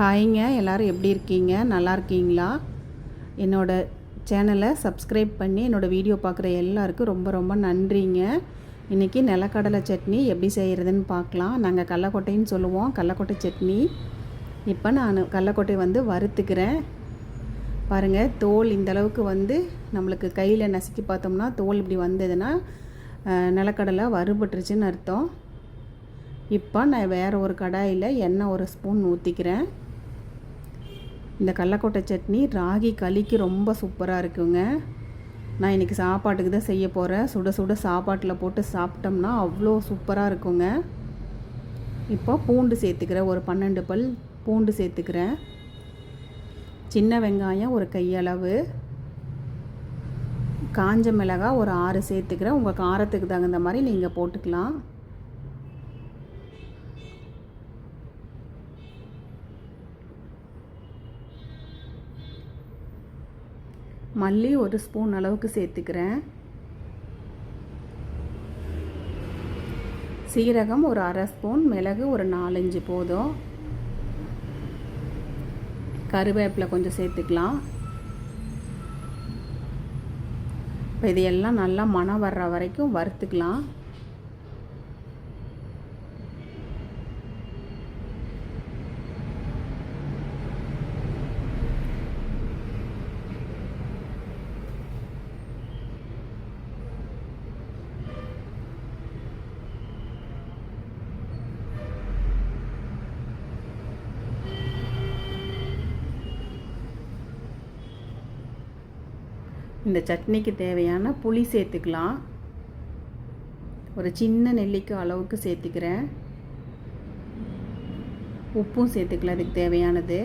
ஹாய்ங்க எல்லோரும் எப்படி இருக்கீங்க? நல்லா இருக்கீங்களா? என்னோடய சேனலை சப்ஸ்கிரைப் பண்ணி என்னோடய வீடியோ பார்க்குற எல்லாருக்கும் ரொம்ப ரொம்ப நன்றிங்க. இன்றைக்கி நிலக்கடலை சட்னி எப்படி செய்கிறதுன்னு பார்க்கலாம். நாங்கள் கடலக்கொட்டைன்னு சொல்லுவோம். கடலக்கொட்டை சட்னி. இப்போ நான் கடலக்கொட்டை வந்து வறுத்துக்கிறேன். பாருங்கள் தோல் இந்தளவுக்கு வந்து நம்மளுக்கு கையில் நசுக்கி பார்த்தோம்னா தோல் இப்படி வந்ததுன்னா நிலக்கடலை வறுபட்டுருச்சுன்னு அர்த்தம். இப்போ நான் வேறு ஒரு கடாயில் எண்ணெய் ஒரு ஸ்பூன் ஊற்றிக்கிறேன் இந்த கடலக்கொட்டை சட்னி ராகி களிக்கு ரொம்ப சூப்பராக இருக்குங்க. நான் இன்றைக்கி சாப்பாட்டுக்கு தான் செய்ய போகிறேன் சுட சுட சாப்பாட்டில் போட்டு சாப்பிட்டோம்னா அவ்வளோ சூப்பராக இருக்குங்க. இப்போ பூண்டு சேர்த்துக்கிறேன். ஒரு பன்னெண்டு பல் பூண்டு சேர்த்துக்கிறேன். சின்ன வெங்காயம் ஒரு கையளவு. காஞ்ச மிளகாய் ஒரு ஆறு சேர்த்துக்கிறேன். உங்கள் காரத்துக்கு தகுந்த மாதிரி நீங்கள் போட்டுக்கலாம். மல்லி ஒரு ஸ்பூன் அளவுக்கு சேர்த்துக்கிறேன். சீரகம் ஒரு அரை ஸ்பூன் மிளகு ஒரு நாலஞ்சு போதும். கருவேப்பிலை கொஞ்சம் சேர்த்துக்கலாம். இப்போ இதையெல்லாம் நல்லா மணம் வர்ற வரைக்கும் வறுத்துக்கலாம். இந்த சட்னிக்கு தேவையான புளி சேர்த்துக்கலாம். ஒரு சின்ன நெல்லிக்காய் அளவுக்கு சேர்த்துக்கிறேன். உப்பும் சேர்த்துக்கலாம் அதுக்கு தேவையானது.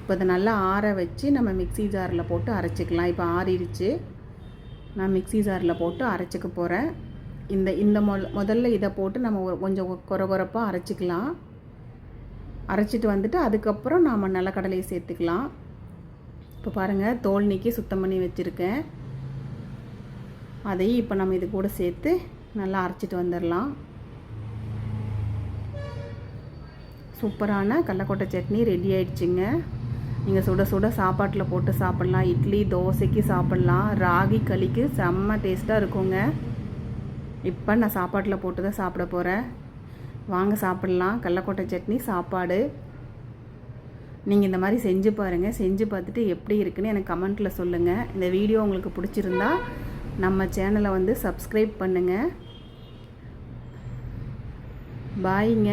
இப்போ அதை நல்லா ஆற வச்சு நம்ம மிக்ஸி ஜாரில் போட்டு அரைச்சிக்கலாம். இப்போ ஆறிடுச்சு. நான் மிக்ஸி ஜாரில் போட்டு அரைச்சிக்க போகிறேன் இந்த இந்த மொ முதல்ல இதை போட்டு நம்ம கொஞ்சம் கொர கொரப்பாக அரைச்சிக்கலாம். அரைச்சிட்டு வந்துட்டு அதுக்கப்புறம் நாம் நிலக்கடலையை சேர்த்துக்கலாம். இப்போ பாருங்கள் தோல் நீக்கி சுத்தம் பண்ணி வச்சுருக்கேன். அதையும் இப்போ நம்ம இது கூட சேர்த்து நல்லா அரைச்சிட்டு வந்துடலாம் சூப்பரான கடலக்கொட்டை சட்னி ரெடி ஆயிடுச்சுங்க. நீங்கள் சுட சுட சாப்பாட்டில் போட்டு சாப்பிட்லாம். இட்லி தோசைக்கு சாப்பிட்லாம். ராகி களிக்கு செம்ம டேஸ்ட்டாக இருக்குங்க. இப்போ நான் சாப்பாட்டில் போட்டு தான் சாப்பிட போகிறேன் வாங்க சாப்பிட்லாம். கடலக்கொட்டை சட்னி சாப்பாடு. நீங்கள் இந்த மாதிரி செஞ்சு பாருங்கள் செஞ்சு பார்த்துட்டு எப்படி இருக்குன்னு எனக்கு கமெண்ட்டில் சொல்லுங்கள் இந்த வீடியோ உங்களுக்கு பிடிச்சிருந்தா நம்ம சேனலை வந்து சப்ஸ்கிரைப் பண்ணுங்கள் பாய்ங்க